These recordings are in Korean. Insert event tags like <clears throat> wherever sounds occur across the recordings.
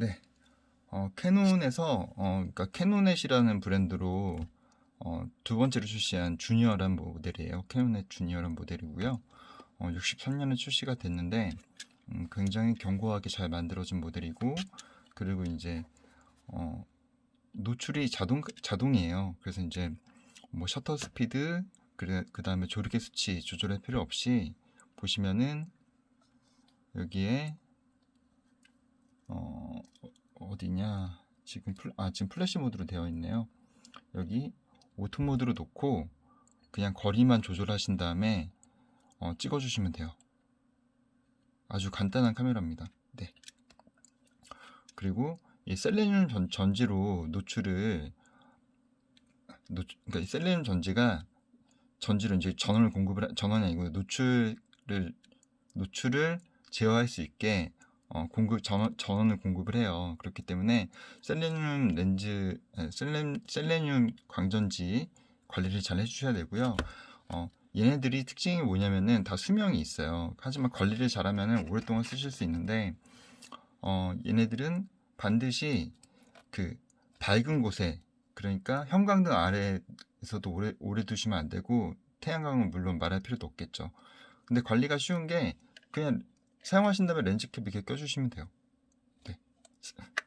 네. 어, 캐논에서 어, 그러니까 캐논넷이라는 브랜드로 어, 두 번째로 출시한 주니어란 모델이에요. 캐논넷 주니어란 모델이고요. 어, 63년에 출시가 됐는데 음, 굉장히 견고하게 잘 만들어진 모델이고 그리고 이제 어, 노출이 자동 자동이에요. 그래서 이제 뭐 셔터 스피드 그 다음에 조르개 수치 조절할 필요 없이 보시면은 여기에 어 어디냐 지금 플, 아 지금 플래시 모드로 되어 있네요. 여기 오토 모드로 놓고 그냥 거리만 조절하신 다음에 어, 찍어주시면 돼요. 아주 간단한 카메라입니다. 네. 그리고 이 셀레늄 전, 전지로 노출을 노, 그러니까 이 셀레늄 전지가 전지로 이제 전원을 공급을 하- 전원이 아니고 노출을 노출을 제어할 수 있게 어, 공급 전원, 전원을 공급을 해요. 그렇기 때문에 셀레늄 렌즈 에, 셀레, 셀레늄 광전지 관리를 잘 해주셔야 되고요. 어, 얘네들이 특징이 뭐냐면은 다 수명이 있어요. 하지만 관리를 잘하면은 오랫동안 쓰실 수 있는데 어, 얘네들은 반드시 그 밝은 곳에 그러니까 형광등 아래에서도 오래 오래 두시면 안 되고 태양광은 물론 말할 필요도 없겠죠. 근데 관리가 쉬운 게 그냥 사용하신다면 렌즈캡 이렇게 껴주시면 돼요. 네.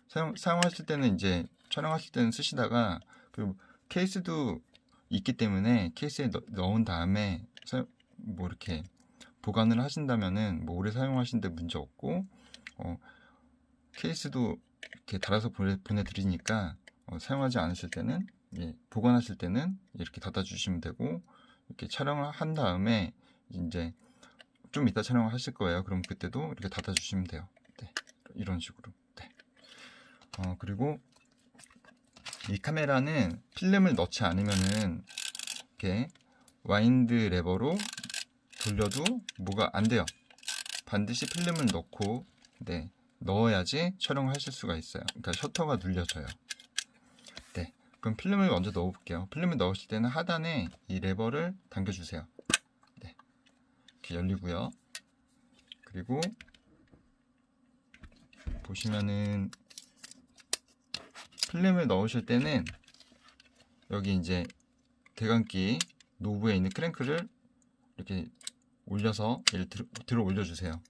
사용 사용하실 때는 이제 촬영하실 때는 쓰시다가 그리고 케이스도 있기 때문에 케이스에 넣, 넣은 다음에 사, 뭐 이렇게 보관을 하신다면은 뭐 오래 사용하시는데 문제 없고 어, 케이스도 이렇게 달아서 보내, 보내드리니까 어, 사용하지 않으실 때는 예, 보관하실 때는 이렇게 닫아주시면 되고 이렇게 촬영을 한 다음에 이제 좀 이따 촬영을 하실 거예요. 그럼 그때도 이렇게 닫아주시면 돼요. 네, 이런 식으로. 네. 어, 그리고 이 카메라는 필름을 넣지 않으면은 이렇게 와인드 레버로 돌려도 뭐가 안 돼요. 반드시 필름을 넣고 네, 넣어야지 촬영을 하실 수가 있어요. 그러니까 셔터가 눌려져요. 네, 그럼 필름을 먼저 넣어볼게요. 필름을 넣으실 때는 하단에 이 레버를 당겨주세요. 네, 이렇게 열리고요. 그리고 보시면은 필름을 넣으실 때는 여기 이제 대감기 노브에 있는 크랭크를 이렇게 올려서 얘를 들어, 들어 올려주세요.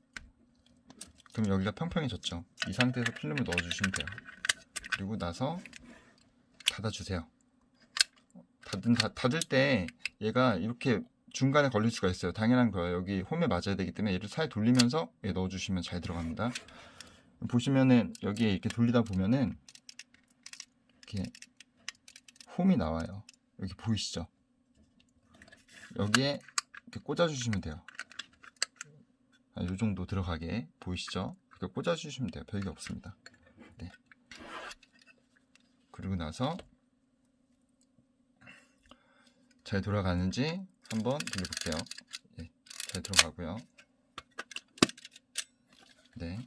그럼 여기가 평평해졌죠. 이 상태에서 필름을 넣어주시면 돼요. 그리고 나서 닫아주세요. 닫은, 닫, 닫을 때 얘가 이렇게 중간에 걸릴 수가 있어요. 당연한 거예요. 여기 홈에 맞아야 되기 때문에 얘를 살 돌리면서 얘 넣어주시면 잘 들어갑니다. 보시면은 여기에 이렇게 돌리다 보면은 이렇게 홈이 나와요. 여기 보이시죠? 여기에 이렇게 꽂아주시면 돼요. 아, 요 정도 들어가게 보이시죠? 이렇게 꽂아주시면 돼요. 별게 없습니다. 네. 그리고 나서 잘 돌아가는지 한번 돌려볼게요. 예, 잘 들어가고요. 네.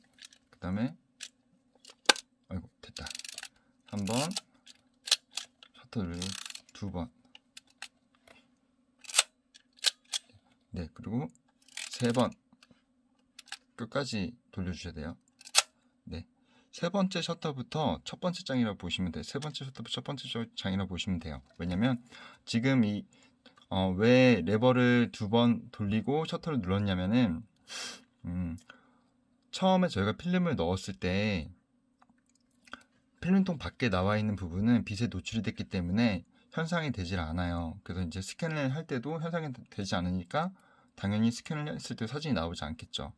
그 다음에 아이고 됐다. 한번 셔터를 두 번. 네, 그리고 세 번 끝까지 돌려주셔야 돼요. 네, 세 번째 셔터부터 첫 번째 장이라고 보시면 돼요. 세 번째 셔터부터 첫 번째 장이라고 보시면 돼요. 왜냐면 지금 이 어, 왜 레버를 두 번 돌리고 셔터를 눌렀냐면은 음, 처음에 저희가 필름을 넣었을 때 필름통 밖에 나와 있는 부분은 빛에 노출이 됐기 때문에 현상이 되질 않아요. 그래서 이제 스캔을 할 때도 현상이 되지 않으니까 당연히 스캔을 했을 때 사진이 나오지 않겠죠.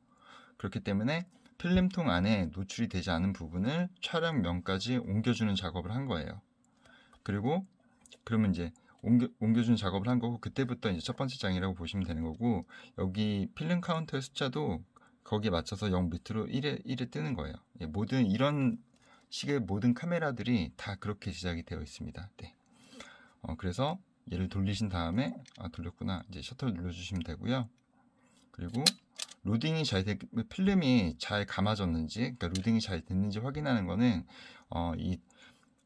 그렇기 때문에 필름통 안에 노출이 되지 않은 부분을 촬영면까지 옮겨주는 작업을 한 거예요. 그리고 그러면 이제 옮겨, 옮겨주는 작업을 한 거고 그때부터 이제 첫 번째 장이라고 보시면 되는 거고 여기 필름 카운터의 숫자도 거기에 맞춰서 0 밑으로 1에, 1에 뜨는 거예요. 예, 모든 이런 식의 모든 카메라들이 다 그렇게 제작이 되어 있습니다. 네. 어, 그래서 얘를 돌리신 다음에 아 돌렸구나 이제 셔터를 눌러주시면 되고요. 그리고 로딩이 잘 되, 필름이 잘 감아졌는지, 그러니까 로딩이 잘 됐는지 확인하는 거는 어, 이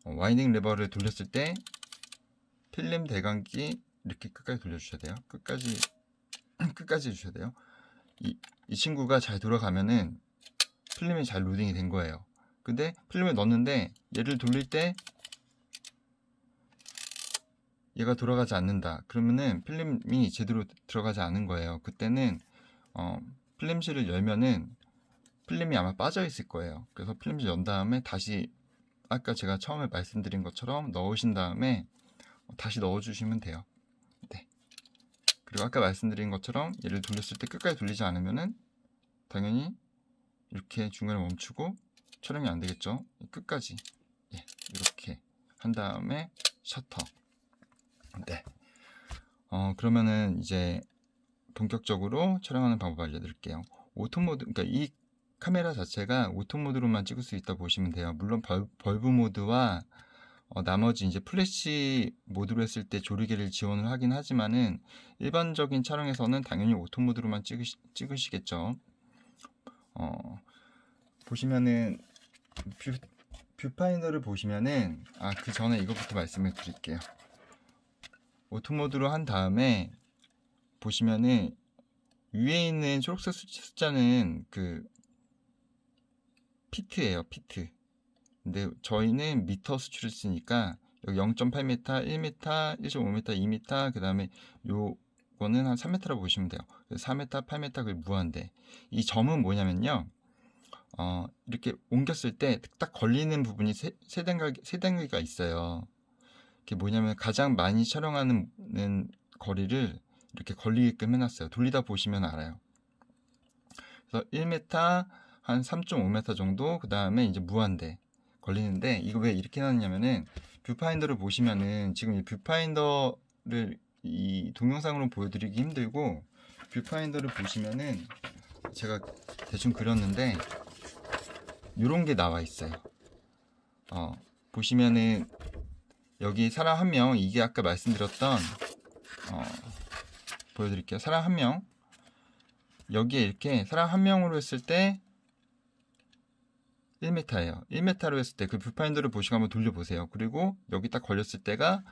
어, 와이닝 레버를 돌렸을 때 필름 대감기 이렇게 끝까지 돌려주셔야 돼요. 끝까지 <clears throat> 끝까지 해주셔야 돼요. 이, 이 친구가 잘 돌아가면은 필름이 잘 로딩이 된 거예요. 근데 필름을 넣었는데 얘를 돌릴 때 얘가 돌아가지 않는다. 그러면은 필름이 제대로 들어가지 않은 거예요. 그때는 어, 필름실을 열면은 필름이 아마 빠져 있을 거예요. 그래서 필름실 연 다음에 다시 아까 제가 처음에 말씀드린 것처럼 넣으신 다음에 다시 넣어주시면 돼요. 네. 그리고 아까 말씀드린 것처럼 얘를 돌렸을 때 끝까지 돌리지 않으면은 당연히 이렇게 중간에 멈추고 촬영이 안 되겠죠. 끝까지 예, 이렇게 한 다음에 셔터. 네. 어 그러면은 이제 본격적으로 촬영하는 방법 알려드릴게요. 오토 모드, 그러니까 이 카메라 자체가 오토 모드로만 찍을 수 있다 보시면 돼요. 물론 벌, 벌브 모드와 어, 나머지 이제 플래시 모드로 했을 때 조리개를 지원을 하긴 하지만은 일반적인 촬영에서는 당연히 오토 모드로만 찍으시, 찍으시겠죠. 어, 보시면은 뷰, 뷰파인더를 보시면은 아 그 전에 이것부터 말씀을 드릴게요. 오토 모드로 한 다음에 보시면은 위에 있는 초록색 숫- 숫자는 그 피트예요, 피트. 근데 저희는 미터 수치를 쓰니까 여기 0.8m, 1m, 1.5m, 2m, 그 다음에 요거는 한 3m라고 보시면 돼요. 4m, 8m 그 무한대. 이 점은 뭐냐면요. 어, 이렇게 옮겼을 때 딱 걸리는 부분이 세, 세 단계, 세 단계가 있어요. 그게 뭐냐면 가장 많이 촬영하는 거리를 이렇게 걸리게끔 해놨어요. 돌리다 보시면 알아요. 그래서 1m 한 3.5m 정도 그 다음에 이제 무한대 걸리는데 이거 왜 이렇게 해놨냐면은 뷰파인더를 보시면은 지금 이 뷰파인더를 이 동영상으로 보여드리기 힘들고 뷰파인더를 보시면은 제가 대충 그렸는데 이런 게 나와 있어요. 어, 보시면은 여기 사람 한 명 이게 아까 말씀드렸던 어, 보여드릴게요. 사람 한 명. 여기에 이렇게 사람 한 명으로 했을 때 1m예요. 1m로 했을 때그 뷰파인더를 보시고 한번 돌려보세요. 그리고 여기 딱 걸렸을 때가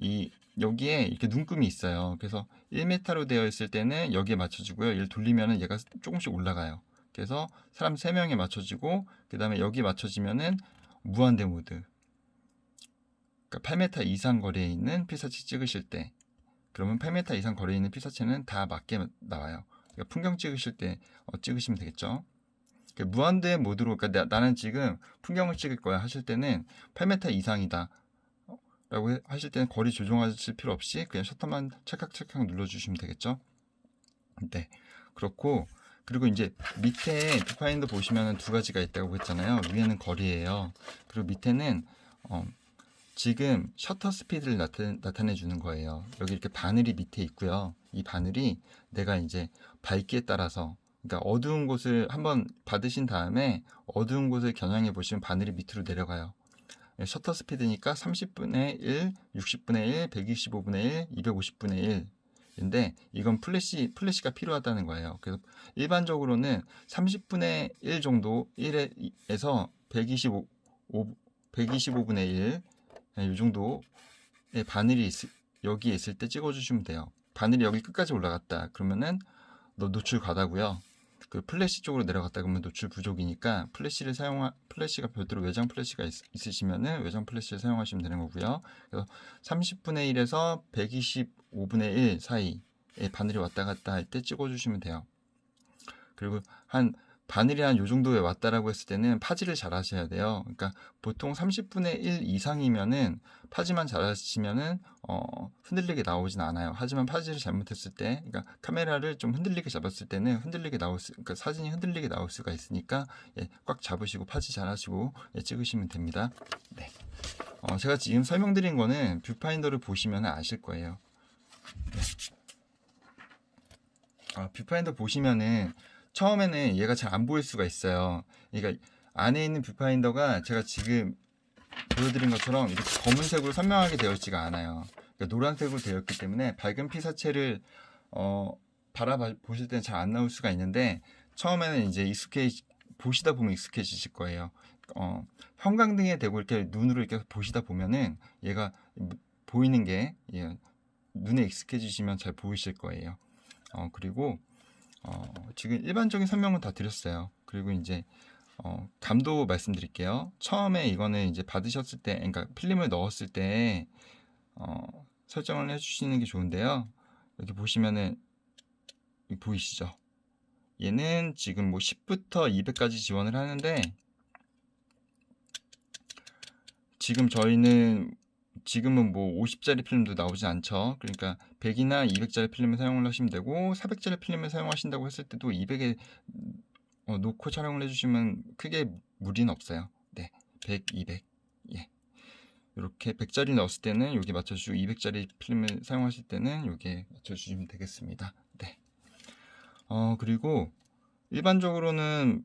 이 여기에 이렇게 눈금이 있어요. 그래서 1m로 되어 있을 때는 여기에 맞춰지고요. 얘를 돌리면은 얘가 조금씩 올라가요. 그래서 사람 3명에 맞춰지고 그 다음에 여기 맞춰지면은 무한대 모드. 그러니까 8m 이상 거리에 있는 피사체 찍으실 때 그러면 8m 이상 거리에 있는 피사체는 다 맞게 나와요. 그러니까 풍경 찍으실 때 어, 찍으시면 되겠죠. 그러니까 무한대 모드로 그러니까 나, 는 지금 풍경을 찍을 거야 하실 때는 8m 이상이다 어, 라고 해- 하실 때는 거리 조정하실 필요 없이 그냥 셔터만 찰칵찰칵 눌러주시면 되겠죠. 네 그렇고 그리고 이제 밑에 뷰파인더 보시면 두 가지가 있다고 했잖아요. 위에는 거리예요. 그리고 밑에는 어, 지금 셔터 스피드를 나타, 내 주는 거예요. 여기 이렇게 바늘이 밑에 있고요. 이 바늘이 내가 이제 밝기에 따라서 그러니까 어두운 곳을 한번 받으신 다음에 어두운 곳을 겨냥해 보시면 바늘이 밑으로 내려가요. 예, 셔터 스피드니까 30분의 1, 60분의 1, 125분의 1, 250분의 1인데 이건 플래시 플래시가 필요하다는 거예요. 그래서 일반적으로는 30분의 1 정도 1에서 125 125분의 1 네, 이 정도의 바늘이 있, 여기에 있을 때 찍어주시면 돼요. 바늘이 여기 끝까지 올라갔다. 그러면은 너 노출 과다고요. 그 플래시 쪽으로 내려갔다 그러면 노출 부족이니까 플래시를 사용 플래시가 별도로 외장 플래시가 있, 으시면은 외장 플래시를 사용하시면 되는 거고요. 그래서 30분의 1에서 125분의 1 사이에 바늘이 왔다 갔다 할 때 찍어주시면 돼요. 그리고 한 바늘이 한 요 정도에 왔다라고 했을 때는 파지를 잘 하셔야 돼요. 그러니까 보통 30분의 1 이상이면은 파지만 잘 하시면은 어, 흔들리게 나오진 않아요. 하지만 파지를 잘못했을 때, 그러니까 카메라를 좀 흔들리게 잡았을 때는 흔들리게 나올 수, 그러니까 사진이 흔들리게 나올 수가 있으니까 예, 꽉 잡으시고 파지 잘 하시고 예, 찍으시면 됩니다. 네. 어, 제가 지금 설명드린 거는 뷰파인더를 보시면 아실 거예요. 네. 아, 뷰파인더 보시면은 처음에는 얘가 잘 안 보일 수가 있어요. 그러니까 안에 있는 뷰파인더가 제가 지금 보여드린 것처럼 이렇게 검은색으로 선명하게 되어 있지가 않아요. 그러니까 노란색으로 되어 있기 때문에 밝은 피사체를 어, 바라보실 때는 잘 안 나올 수가 있는데 처음에는 이제 익숙해 보시다 보면 익숙해지실 거예요. 어, 형광등에 대고 이렇게 눈으로 이렇게 보시다 보면은 얘가 보이는 게 예, 눈에 익숙해지시면 잘 보이실 거예요. 어, 그리고 어, 지금 일반적인 설명은 다 드렸어요. 그리고 이제 어, 감도 말씀드릴게요. 처음에 이거는 이제 받으셨을 때, 그러니까 필름을 넣었을 때 어, 설정을 해주시는 게 좋은데요. 여기 보시면은 보이시죠? 얘는 지금 뭐 10부터 200까지 지원을 하는데 지금 저희는 지금은 뭐 50짜리 필름도 나오지 않죠. 그러니까 100이나 200짜리 필름을 사용을 하시면 되고 400짜리 필름을 사용하신다고 했을 때도 200에 어, 놓고 촬영을 해주시면 크게 무리는 없어요. 네, 100, 200. 예. 이렇게 100짜리 넣었을 때는 여기 맞춰주시고 200짜리 필름을 사용하실 때는 여기에 맞춰주시면 되겠습니다. 네. 어, 그리고 일반적으로는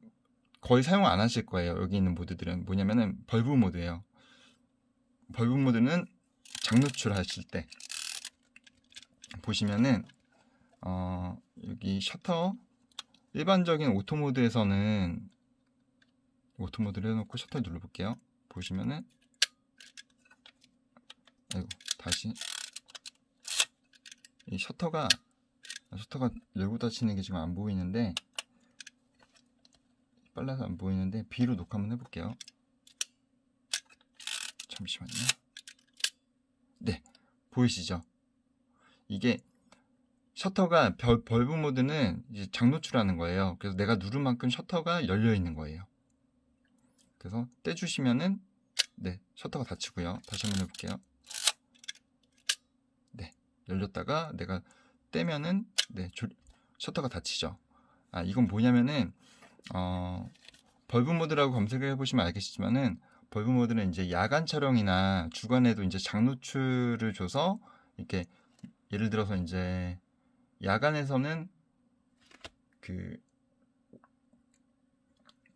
거의 사용 안 하실 거예요. 여기 있는 모드들은 뭐냐면은 벌브 모드예요. 벌브 모드는 장노출 하실 때 보시면은 어, 여기 셔터 일반적인 오토 모드에서는 오토 모드를 해놓고 셔터 눌러볼게요. 보시면은 아이고 다시 이 셔터가 셔터가 열고 닫히는 게 지금 안 보이는데 빨라서 안 보이는데 B로 녹화 한번 해볼게요. 잠시만요. 네, 보이시죠? 이게 셔터가 벌, 벌브 모드는 이제 장노출하는 거예요. 그래서 내가 누른 만큼 셔터가 열려 있는 거예요. 그래서 떼주시면은 네 셔터가 닫히고요. 다시 한번 해볼게요. 네 열렸다가 내가 떼면은 네 조- 셔터가 닫히죠. 아 이건 뭐냐면은 어 벌브 모드라고 검색을 해보시면 알겠지만은 벌브 모드는 이제 야간 촬영이나 주간에도 이제 장노출을 줘서 이렇게 예를 들어서 이제 야간에서는 그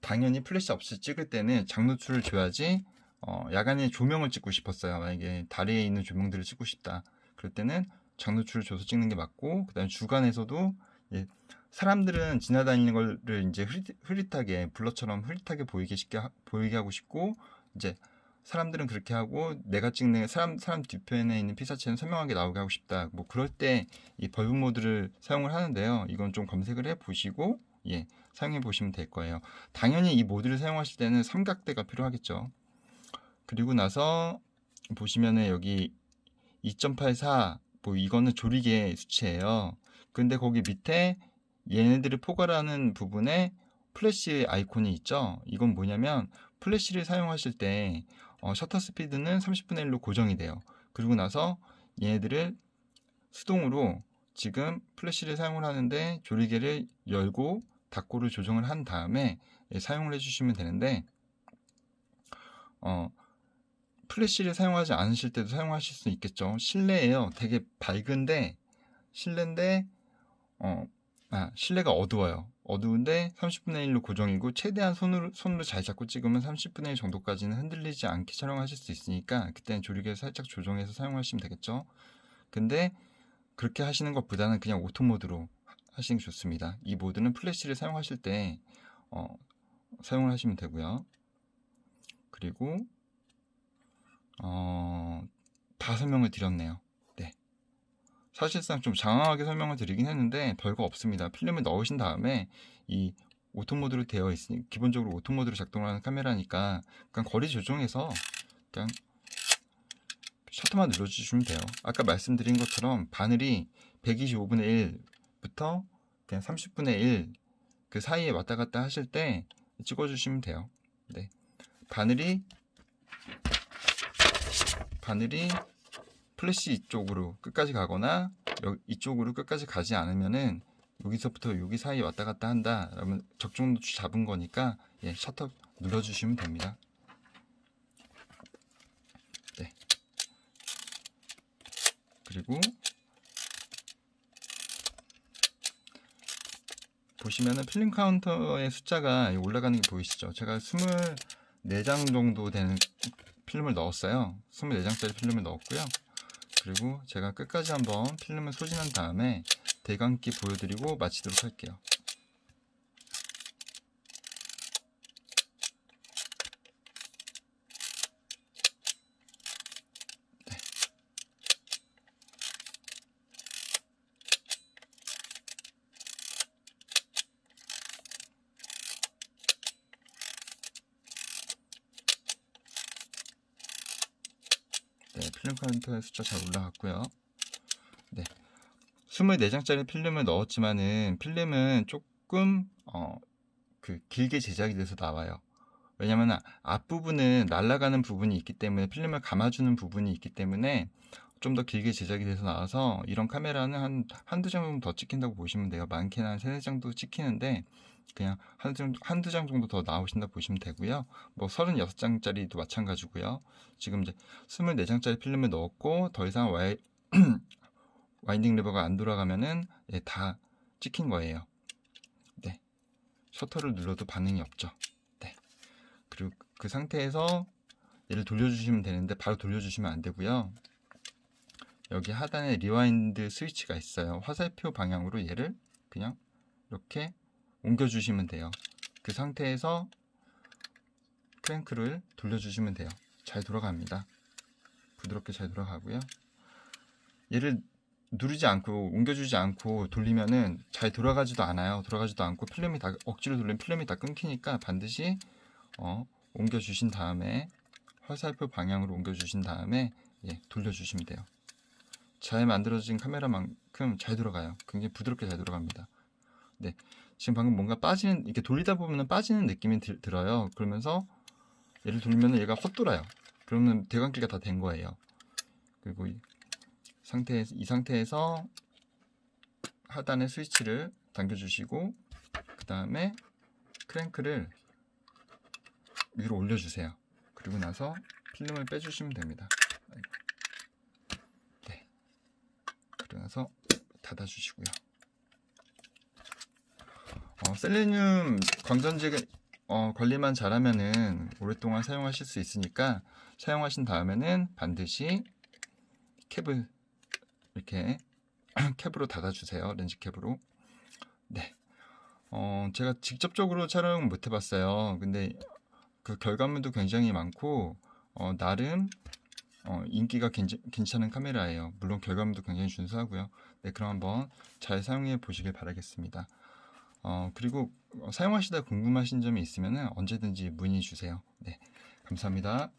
당연히 플래시 없이 찍을 때는 장노출을 줘야지 어, 야간에 조명을 찍고 싶었어요. 만약에 다리에 있는 조명들을 찍고 싶다. 그럴 때는 장노출을 줘서 찍는 게 맞고 그다음에 주간에서도 예, 사람들은 지나다니는 거를 이제 흐릿, 흐릿 하게 블러처럼 흐릿하게 보이게 쉽게 하- 보이게 하고 싶고 이제 사람들은 그렇게 하고 내가 찍는 사람 사람 뒤편에 있는 피사체는 선명하게 나오게 하고 싶다. 뭐 그럴 때 이 벌브 모드를 사용을 하는데요. 이건 좀 검색을 해 보시고 예 사용해 보시면 될 거예요. 당연히 이 모드를 사용하실 때는 삼각대가 필요하겠죠. 그리고 나서 보시면은 여기 2.84 뭐 이거는 조리개 수치예요. 근데 거기 밑에 얘네들을 포괄하는 부분에 플래시 아이콘이 있죠. 이건 뭐냐면 플래시를 사용하실 때 어, 셔터 스피드는 30분의 1로 고정이 돼요. 그리고 나서 얘네들을 수동으로 지금 플래시를 사용을 하는데 조리개를 열고 닫고를 조정을 한 다음에 예, 사용을 해주시면 되는데 어, 플래시를 사용하지 않으실 때도 사용하실 수 있겠죠. 실내예요. 되게 밝은데 실내인데 어, 아, 실내가 어두워요. 어두운데 30분의 1로 고정이고 최대한 손으로 손으로 잘 잡고 찍으면 30분의 1 정도까지는 흔들리지 않게 촬영하실 수 있으니까 그때는 조리개 살짝 조정해서 사용하시면 되겠죠. 근데 그렇게 하시는 것보다는 그냥 오토 모드로 하시는 게 좋습니다. 이 모드는 플래시를 사용하실 때 어, 사용을 하시면 되고요. 그리고 어, 다 설명을 드렸네요. 네. 사실상 좀 장황하게 설명을 드리긴 했는데 별거 없습니다. 필름을 넣으신 다음에 이 오토 모드로 되어 있으니 기본적으로 오토 모드로 작동하는 카메라니까 그냥 거리 조정해서 그냥 셔터만 눌러주시면 돼요. 아까 말씀드린 것처럼 바늘이 125분의 1부터 그냥 30분의 1 그 사이에 왔다 갔다 하실 때 찍어주시면 돼요. 네. 바늘이 바늘이 플래시 이쪽으로 끝까지 가거나 여- 이쪽으로 끝까지 가지 않으면은 여기서부터 여기 사이 왔다 갔다 한다. 그러면 적정 노출 잡은 거니까 예, 셔터 눌러주시면 됩니다. 네. 그리고 보시면은 필름 카운터의 숫자가 올라가는 게 보이시죠? 제가 24장 정도 되는 필름을 넣었어요. 24장짜리 필름을 넣었고요. 그리고 제가 끝까지 한번 필름을 소진한 다음에 대감기 보여드리고 마치도록 할게요. 카운터에 숫자 잘 올라갔고요. 네. 24장짜리 필름을 넣었지만은 필름은 조금 어, 그 길게 제작이 돼서 나와요. 왜냐면 앞부분은 날아가는 부분이 있기 때문에 필름을 감아주는 부분이 있기 때문에 좀 더 길게 제작이 돼서 나와서 이런 카메라는 한 한두 장 정도 더 찍힌다고 보시면 돼요. 많게는 한 세네 장도 찍히는데 그냥 한두 장, 한두 장 정도 더 나오신다 보시면 되고요. 뭐 36장짜리도 마찬가지고요. 지금 이제 24장짜리 필름을 넣었고 더 이상 와이, <clears throat> 와인딩 레버가 안 돌아가면은 예, 다 찍힌 거예요. 네. 셔터를 눌러도 반응이 없죠. 네. 그리고 그 상태에서 얘를 돌려주시면 되는데 바로 돌려주시면 안 되고요. 여기 하단에 리와인드 스위치가 있어요. 화살표 방향으로 얘를 그냥 이렇게 옮겨주시면 돼요. 그 상태에서 크랭크를 돌려주시면 돼요. 잘 돌아갑니다. 부드럽게 잘 돌아가고요. 얘를 누르지 않고 옮겨주지 않고 돌리면은 잘 돌아가지도 않아요. 돌아가지도 않고 필름이 다 억지로 돌리면 필름이 다 끊기니까 반드시 어, 옮겨주신 다음에 화살표 방향으로 옮겨주신 다음에 예, 돌려주시면 돼요. 잘 만들어진 카메라만큼 잘 돌아가요. 굉장히 부드럽게 잘 돌아갑니다. 네, 지금 방금 뭔가 빠지는 이렇게 돌리다 보면 빠지는 느낌이 들, 들어요. 그러면서 얘를 돌리면 얘가 헛돌아요. 그러면 대관계가 다 된 거예요. 그리고 이 상태 이 상태에서 하단에 스위치를 당겨주시고 그 다음에 크랭크를 위로 올려주세요. 그리고 나서 필름을 빼주시면 됩니다. 네. 그리고 나서 닫아주시고요. 어, 셀레늄 광전지 어, 관리만 잘하면은 오랫동안 사용하실 수 있으니까 사용하신 다음에는 반드시 캡을 이렇게 <clears throat> 캡으로 닫아주세요. 렌즈 캡으로. 네. 어, 제가 직접적으로 촬영 못 해봤어요. 근데 그 결과물도 굉장히 많고 어, 나름 어, 인기가 괜찮, 괜찮은 카메라예요. 물론 결과물도 굉장히 준수하고요. 네, 그럼 한번 잘 사용해 보시길 바라겠습니다. 어, 그리고 어, 사용하시다 궁금하신 점이 있으면 언제든지 문의 주세요. 네, 감사합니다.